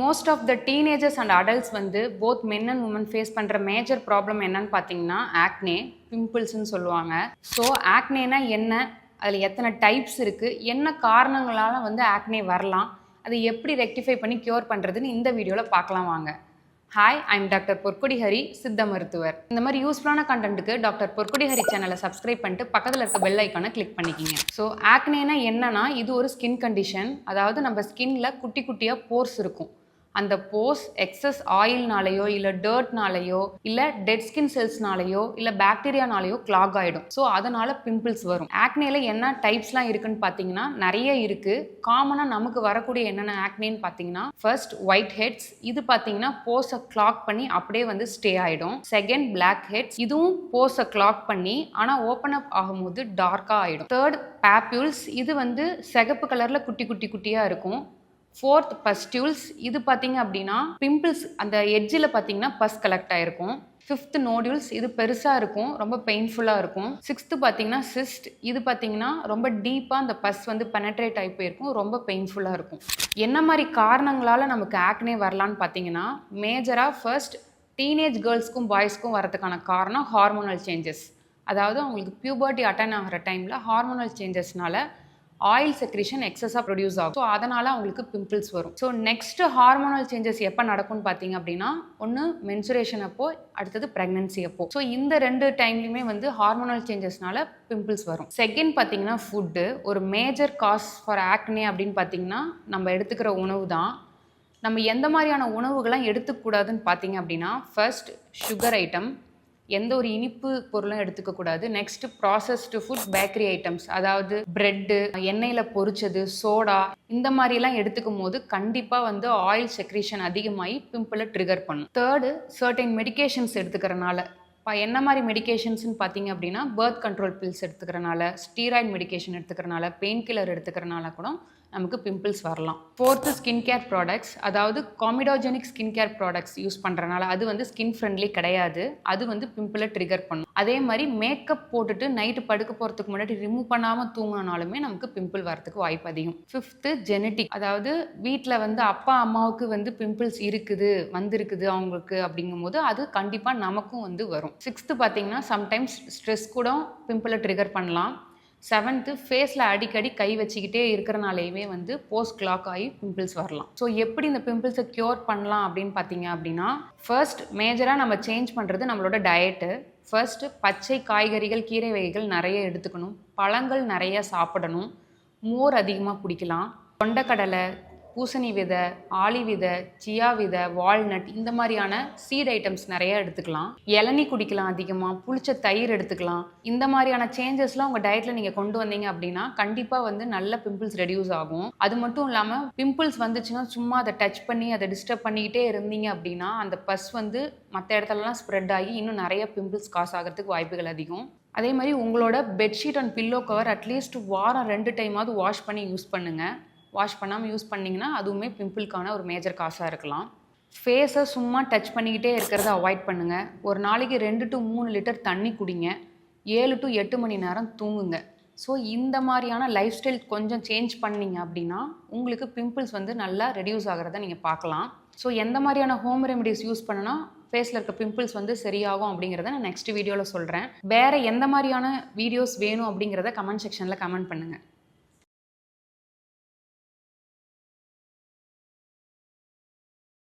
Most of the teenagers and adults வந்து both men and women face பண்ணுற major problem என்னன்னு பார்த்தீங்கன்னா acne பிம்பிள்ஸ்ன்னு சொல்லுவாங்க. ஸோ ஆக்னேனா என்ன? அதில் எத்தனை டைப்ஸ் இருக்குது என்ன காரணங்களால் வந்து ஆக்னே வரலாம்? அதை எப்படி ரெக்டிஃபை பண்ணி க்யூர் பண்ணுறதுன்னு இந்த வீடியோவில் பார்க்கலாம் வாங்க. Hi I'm doctor Porkodi Hari சித்த மருத்துவர் இந்த மாதிரி யூஸ்ஃபுல்லான கண்டென்ட்டுக்கு டாக்டர் பொற்கொடி ஹரி சேனலை சப்ஸ்கிரைப் பண்ணிட்டு பக்கத்தில் இருக்க பெல் ஐக்கானை கிளிக் பண்ணிக்கிங்க. ஸோ ஆக்னேனா என்னன்னா இது ஒரு ஸ்கின் கண்டிஷன் அதாவது நம்ம ஸ்கின்ல குட்டி குட்டியாக போர்ஸ் இருக்கும். அந்த போஸ் எக்ஸஸ் ஆயில்னாலேயோ இல்லை டர்ட்னாலேயோ இல்லை டெட் ஸ்கின் செல்ஸ்னாலேயோ இல்லை பாக்டீரியானாலேயோ கிளாக் ஆகிடும் ஸோ அதனால் பிம்பிள்ஸ் வரும். ஆக்னேல என்ன டைப்ஸ்லாம் இருக்குன்னு பார்த்தீங்கன்னா நிறைய இருக்குது காமனாக நமக்கு வரக்கூடிய என்னென்ன ஆக்னேன்னு பார்த்தீங்கன்னா ஃபர்ஸ்ட் ஒயிட் ஹெட்ஸ் இது பார்த்தீங்கன்னா போஸை கிளாக் பண்ணி அப்படியே வந்து ஸ்டே ஆகிடும் செகண்ட் பிளாக் ஹெட்ஸ் இதுவும் போஸை கிளாக் பண்ணி ஆனால் ஓப்பன் அப் ஆகும்போது டார்க்காக ஆகிடும் தேர்ட் பேப்யூல்ஸ் இது வந்து சிகப்பு கலரில் குட்டி குட்டி குட்டியாக இருக்கும். ஃபோர்த் பஸ்டியூல்ஸ் இது பார்த்தீங்க அப்படின்னா பிம்பிள்ஸ் அந்த எட்ஜில் பார்த்தீங்கன்னா பஸ் கலெக்ட் ஆயிருக்கும். ஃபிஃப்த் நோடியூல்ஸ் இது பெருசாக இருக்கும். ரொம்ப பெயின்ஃபுல்லாக இருக்கும். சிக்ஸ்த்து பார்த்தீங்கன்னா சிஸ்ட் இது பார்த்தீங்கன்னா ரொம்ப டீப்பாக அந்த பஸ் வந்து பெனட்ரேட் ஆகி போயிருக்கும். ரொம்ப பெயின்ஃபுல்லாக இருக்கும். என்ன மாதிரி காரணங்களால் நமக்கு ஆக்னே வரலான்னு பார்த்தீங்கன்னா மேஜராக ஃபர்ஸ்ட் டீனேஜ் கேர்ள்ஸ்க்கும் பாய்ஸ்க்கும் வரதுக்கான காரணம் ஹார்மோனல் சேஞ்சஸ் அதாவது அவங்களுக்கு பியூபர்ட்டி அட்டன் ஆகிற டைமில் ஹார்மோனல் சேஞ்சஸ்னால ஆயில் செக்ரேஷன் எக்ஸஸாக ப்ரொடியூஸ் ஆகும். ஸோ அதனால் அவங்களுக்கு பிம்பிள்ஸ் வரும். ஸோ நெக்ஸ்ட் ஹார்மோனல் சேஞ்சஸ் எப்போ நடக்கும்னு பார்த்தீங்க அப்படின்னா ஒன்று மென்சுரேஷன் அப்போ அடுத்தது ப்ரெக்னன்சி அப்போ. ஸோ இந்த ரெண்டு டைம்லையுமே வந்து ஹார்மோனல் சேஞ்சஸ்னால பிம்பிள்ஸ் வரும். செகண்ட் பார்த்தீங்கன்னா ஃபுட்டு ஒரு மேஜர் காஸ் ஃபார் ஆக்னே அப்படின்னு பார்த்தீங்கன்னா நம்ம எடுத்துக்கிற உணவு தான். நம்ம எந்த மாதிரியான உணவுகள்லாம் எடுத்துக்கூடாதுன்னு பார்த்தீங்க அப்படின்னா ஃபர்ஸ்ட் சுகர் ஐட்டம் எந்த ஒரு இனிப்பு பொருளும் எடுத்துக்கக்கூடாது next processed food bakery items அதாவது பிரெட்டு எண்ணெயில் பொரிச்சது சோடா இந்த மாதிரிலாம் எடுத்துக்கும் போது கண்டிப்பாக வந்து ஆயில் செக்ரேஷன் அதிகமாகி பிம்பிளை ட்ரிகர் பண்ணும். தேர்டு சர்டைன் மெடிகேஷன்ஸ் எடுத்துக்கிறனால இப்போ என்ன மாதிரி மெடிகேஷன்ஸ்னு பார்த்தீங்க அப்படின்னா பர்த் கண்ட்ரோல் பில்ஸ் எடுத்துக்கிறனால ஸ்டீராய்ட் மெடிகேஷன் எடுத்துக்கிறனால பெயின் கில்லர் எடுத்துக்கிறனால கூட நமக்கு பிம்பிள்ஸ் வரலாம். ஃபோர்த்து ஸ்கின் கேர் ப்ராடக்ட்ஸ் அதாவது comedogenic skin care products use பண்ணுறனால அது வந்து ஸ்கின் ஃப்ரெண்ட்லி கிடையாது. அது வந்து பிம்பிளை ட்ரிகர் பண்ணும். அதே மாதிரி மேக்கப் போட்டுட்டு நைட்டு படுக்க போகிறதுக்கு முன்னாடி ரிமூவ் பண்ணாமல் தூங்கினாலுமே நமக்கு பிம்பிள் வரதுக்கு வாய்ப்பு அதிகம். ஃபிஃப்த்து ஜெனட்டிக் அதாவது வீட்டில் வந்து அப்பா அம்மாவுக்கு வந்து பிம்பிள்ஸ் இருக்குது வந்திருக்குது அவங்களுக்கு அப்படிங்கும்போது அது கண்டிப்பாக நமக்கும் வந்து வரும். சிக்ஸ்த்து பார்த்தீங்கன்னா சம்டைம்ஸ் ஸ்ட்ரெஸ் கூட பிம்பிளை ட்ரிகர் பண்ணலாம். செவன்த்து ஃபேஸில் அடிக்கடி கை வச்சுக்கிட்டே இருக்கிறனாலேயுமே வந்து போஸ்ட் கிளாக் ஆகி பிம்பிள்ஸ் வரலாம். ஸோ எப்படி இந்த பிம்பிள்ஸை க்யூர் பண்ணலாம் அப்படின்னு பார்த்தீங்க அப்படின்னா ஃபர்ஸ்ட் மேஜராக நம்ம சேஞ்ச் பண்ணுறது நம்மளோட டயட்டு ஃபர்ஸ்ட்டு பச்சை காய்கறிகள் கீரை வகைகள் நிறைய எடுத்துக்கணும். பழங்கள் நிறைய சாப்பிடணும். மோர் அதிகமாக குடிக்கலாம். கொண்டக்கடலை பூசணி விதை ஆளி விதை சியா விதை வால்நட் இந்த மாதிரியான சீட் ஐட்டம்ஸ் நிறைய எடுத்துக்கலாம். இளநீ குடிக்கலாம் அதிகமாக புளிச்ச தயிர் எடுத்துக்கலாம். இந்த மாதிரியான சேஞ்சஸ்லாம் உங்கள் டயட்டில் நீங்கள் கொண்டு வந்தீங்க அப்படின்னா கண்டிப்பாக வந்து நல்ல பிம்பிள்ஸ் ரெடியூஸ் ஆகும். அது மட்டும் இல்லாமல் பிம்பிள்ஸ் வந்துச்சுன்னா சும்மா அதை டச் பண்ணி அதை டிஸ்டர்ப் பண்ணிக்கிட்டே இருந்தீங்க அப்படின்னா அந்த பஸ் வந்து மற்ற இடத்துலலாம் ஸ்ப்ரெட் ஆகி இன்னும் நிறைய பிம்பிள்ஸ் காசு ஆகிறதுக்கு வாய்ப்புகள் அதிகம். அதே மாதிரி உங்களோட bedsheet and pillow cover at least வாரம் ரெண்டு டைமாவது வாஷ் பண்ணி யூஸ் பண்ணுங்கள் வாஷ் பண்ணாமல் யூஸ் பண்ணிங்கன்னா அதுவுமே பிம்பிள்க்கான ஒரு மேஜர் காசாக இருக்கலாம். ஃபேஸை சும்மா டச் பண்ணிக்கிட்டே இருக்கிறத அவாய்ட் பண்ணுங்கள் ஒரு நாளைக்கு ரெண்டு டு மூணு லிட்டர் தண்ணி குடிங்க. ஏழு டு எட்டு மணி நேரம் தூங்குங்க. ஸோ இந்த மாதிரியான லைஃப் ஸ்டைல் கொஞ்சம் சேஞ்ச் பண்ணிங்க அப்படின்னா உங்களுக்கு பிம்பிள்ஸ் வந்து நல்லா ரெடியூஸ் ஆகிறத நீங்கள் பார்க்கலாம். ஸோ எந்த மாதிரியான ஹோம் ரெமெடிஸ் யூஸ் பண்ணனா ஃபேஸில் இருக்க பிம்பிள்ஸ் வந்து சரியாகும் அப்படிங்கிறத நான் நெக்ஸ்ட் வீடியோவில் சொல்கிறேன் வேறு எந்த மாதிரியான வீடியோஸ் வேணும் அப்படிங்கிறத கமெண்ட் செக்ஷனில் கமெண்ட் பண்ணுங்கள்